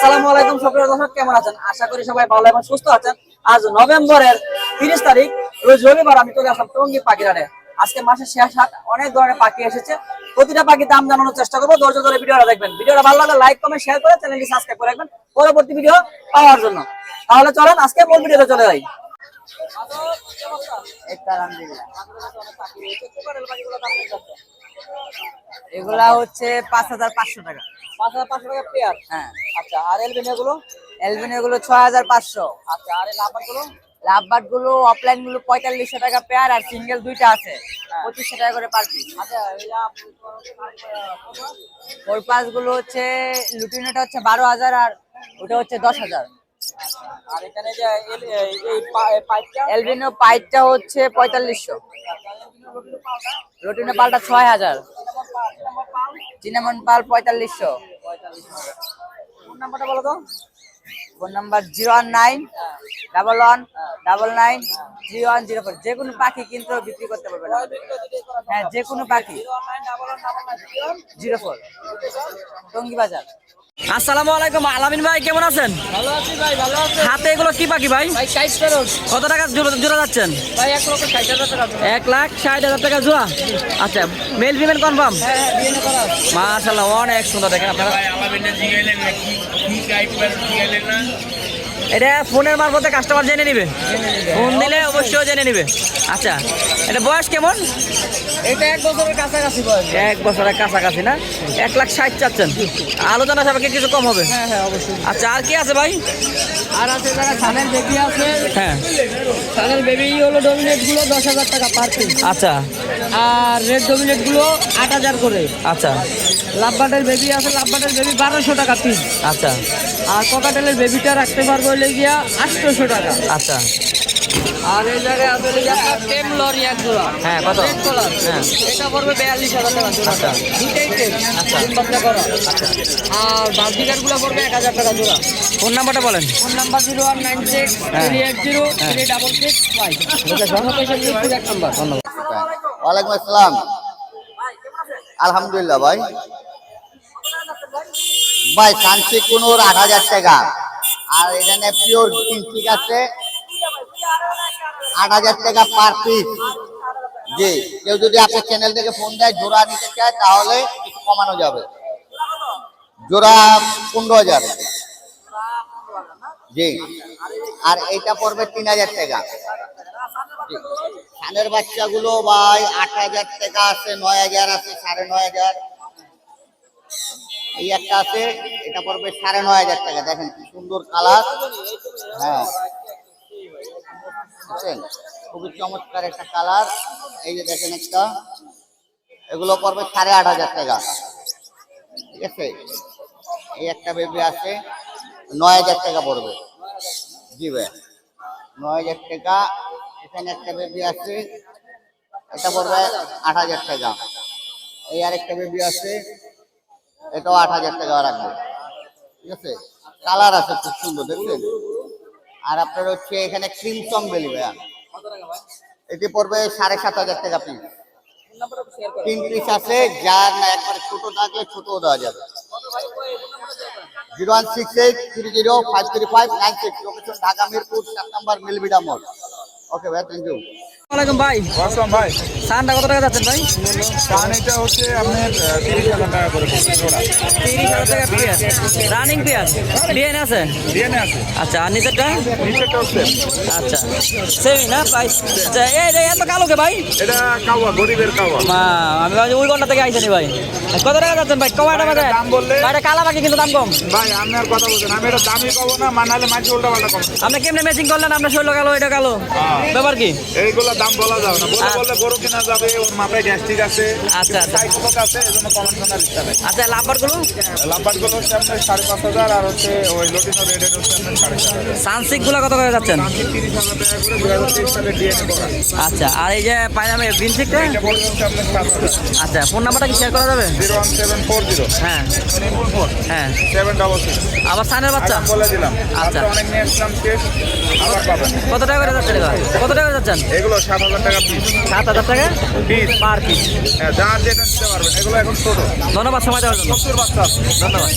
আসসালামু আলাইকুম সুপ্রিয় দর্শক কেমন আছেন? আশা করি সবাই ভালো এবং সুস্থ আছেন। আজ নভেম্বরের তিরিশ তারিখ রোজ রবিবার আমি চলে আসলাম টঙ্গী পাখিরাটে আজকে মাসের শেষ হাট অনেক ধরনের পাখি এসেছে। প্রতিটা পাখির দাম জানানোর চেষ্টা করব ধৈর্য ধরে ভিডিওটা দেখবেন। ভিডিওটা ভালো লাগলে লাইক কমেন্ট শেয়ার করে চ্যানেলটি সাবস্ক্রাইব করে রাখবেন পরবর্তী ভিডিও পাওয়ার জন্য। তাহলে চলেন আজকে মূল ভিডিওতে চলে যাই। এগুলা হচ্ছে পাঁচ হাজার পাঁচশো টাকা। পাঁচ হাজার পাঁচশো টাকা পেয়ার? হ্যাঁ। আচ্ছা আর এলবেনিয়া গুলো এলবিনিও গুলো ছয় হাজার পাঁচশো। আচ্ছা আর লাভারগুলো? লাভবার্ডগুলো অফলাইনগুলো পঁয়তাল্লিশশো টাকা পেয়ার আর সিঙ্গেল দুইটা আছে। পঁচিশশো টাকা করে পার পিস আচ্ছা ওর পাসগুলো হচ্ছে লুটিনোটা হচ্ছে বারো হাজার আর ওটা হচ্ছে দশ হাজার। আর এখানে যে এই এই পা- এই পাইপটা? এলবিনো পাইপটা হচ্ছে পঁয়তাল্লিশশো। রুটিনো পালটা ছয় হাজার। চিনামন পাল পঁয়তাল্লিশশো। ফোন নাম্বারটা বলো তো। Phone number zero one nine double one double nine zero one zero four. যে কোনো পাখি কিন্তু বিক্রি করতে পারবেন হ্যাঁ যে কোনো পাখি। Zero four. টঙ্গি বাজার। আসসালামু আলাইকুম। আলামিন ভাই কেমন আছেন? ভালো আছি ভাই ভালো আছি হাতে এগুলো কি পাখি ভাই? ভাই ষাট ফেরত। কত টাকা জোড়া যাচ্ছেন? ভাই এক লক্ষ ষাট হাজার টাকা এক লাখ ষাট হাজার টাকা জোড়া? আচ্ছা মেল ফিমেল কনফার্ম হ্যাঁ হ্যাঁ বিয়ে করা মাশাল্লাহ অনেক সুন্দর দেখেন আপনারা। এটা ফোনের মারফতে কাস্টমার জেনে নিবে। ফোন দিলে অবশ্যই জেনে নিবে। আচ্ছা এটা বয়স কেমন? এটা এক বছরের কাছাকাছি বয়স। এক বছরের কাছাকাছি না? এক লাখ ষাট চাচ্ছেন। আলোচনা সাপেক্ষে কিছু কম হবে। হ্যাঁ হ্যাঁ অবশ্যই। আচ্ছা আর কি আছে ভাই? আর আছে যারা সানের বেবি আছে। হ্যাঁ। সানের বেবি হলো ডমিনেটগুলো দশ হাজার টাকা পার আচ্ছা। আর রেড ডমিনেটগুলো আট হাজার করে। আচ্ছা। লাভবাটের বেবি আছে লাভবাটের বেবি বারোশো টাকা পিস আচ্ছা। আর ককাটেলের বেবিটা রাখতে পারব হলে গিয়া আটশোশো টাকা। আচ্ছা। আর এই জায়গায় আছে হলে গিয়া আপনার টেম লরি এক জোড়া। হ্যাঁ কত? রেড কালার হ্যাঁ। এটা পড়বে বিয়াল্লিশ হাজার টাকা জোড়া আচ্ছা। দুটাই টেম। তিন বাচ্চা করা। আর বালতিকার পড়বে এক হাজার টাকা জোড়া। ফোন নাম্বারটা বলেন। Phone number zero one nine six three eight zero three double six five. Location Mirpur এক নাম্বার। ধন্যবাদ। ওয়ালাইকুম আসসালাম। আলহামদুলিল্লাহ ভাই। ভাই কাঞ্চি কুনুর আট হাজার টাকা। আর এখানে পিওর ঠিক আছে। আট হাজার টাকা পার পিস জি, কেউ যদি আপনার চ্যানেল থেকে ফোন দেয়, জোড়া নিতে চায়, তাহলে কিছু কমানো যাবে। জোড়া পনেরো হাজার। জি, আর এইটা পড়বে তিন হাজার টাকা। ধানের বাচ্চাগুলো ভাই, আট হাজার টাকা আছে, নয় হাজার আছে, সাড়ে নয় হাজার। এই একটা আছে, এটা পড়বে সাড়ে নয় হাজার টাকা। দেখেন কি সুন্দর কালার। হ্যাঁ। বুঝছেন? খুবই চমৎকার একটা কালার। এই যে দেখেন একটা, এগুলো পড়বে সাড়ে আট হাজার টাকা। ঠিক আছে? এই একটা বেবি আছে, নয় হাজার টাকা পড়বে। জি ভাই। নয় হাজার টাকা। এখানে একটা বেবি আছে, এটা পড়বে আট হাজার টাকা। এই আরেকটা বেবি আছে এটাও আট হাজার টাকা রাখবে ঠিক আছে? কালার আছে খুব সুন্দর দেখলেন আর আপনার হচ্ছে এখানে ক্রিমসম বেলি ভাইয়া এটি পড়বে সাড়ে সাত হাজার টাকা পিস তিন পিস আছে যার না একবারে ছোট থাকলে ছোটও দেওয়া যাবে। Zero one six eight three zero five three five nine six. Location Dhaka Mirpur সাত নাম্বার মিলবিডা মোড়। ওকে ভাই থ্যাংক ইউ ভাই। আসলাম ভাই। সানটা কত টাকা যাচ্ছেন ভাই? কান এটা হচ্ছে আপনার তিরিশ হাজার টাকা করে তিরিশ হাজার টাকা রানিং ডিএনএ আছে? ডিএনএ আছে। আচ্ছা আর নিচেরটা? নিচেরটা হচ্ছে। আচ্ছা। সেমি না প্রাইস আচ্ছা এই এই এত কালো কে ভাই? এটা কাওয়া গরিবের কাওয়া। আমি ভাবছি ওই ঘণ্টা থেকে আইসানি ভাই? কত টাকা যাচ্ছেন ভাই? কমাটা বাজে দাম বললে- ভাই কালা বাকি কিন্তু দাম কম। ভাই আমি আর কথা বলছেন আমি এটা দামি পাবো না মানালে মাঝে উল্টা পাল্টা কম। আপনি কেমনে ম্যাচিং করলেন? আপনার শৈল কালো এটা কালো। ব্যাপার কি? এইগুলো দাম বলা যাবে না। বলে বললে গরু কেনা যাবে ওর মাথায় গ্যাস্ট্রিক আছে। আচ্ছা আচ্ছা। সাইড আছে এই জন্য কমন ইচ্ছা নেই আচ্ছা লাম্বারগুলো লাম্বারগুলো হচ্ছে আপনার সাড়ে পাঁচ হাজার আর হচ্ছে ওই লোটিনো রেডের হচ্ছে আপনার সাড়ে চার হাজার। সানসিকগুলো কত করে যাচ্ছেন? তিরিশ হাজার টাকা করে দু হাজার তেইশ সালে ডিএনএ করা। আচ্ছা আর এই যে এটা হচ্ছে আপনার সাত হাজার। আচ্ছা ফোন নাম্বারটা কি শেয়ার করা যাবে? Zero one seven four zero. হ্যাঁ। হ্যাঁ। সেভেন ডবল সিক্স আবার সানের বাচ্চা? আগে বলে দিলাম। আচ্ছা। আচ্ছা অনেক নিয়ে আসলাম শেষ। আবার পাবেন। কত টাকা করে যাচ্ছেন কত টাকা করে যাচ্ছেন? এগুলো সাত হাজার টাকা পিস সাত হাজার টাকা? পিস পার পিস হ্যাঁ যার যেটা নিতে পারবেন এগুলো এখন ছোটো। ধন্যবাদ সময় দেওয়ার জন্য। প্রচুর বাচ্চা আছে। ধন্যবাদ।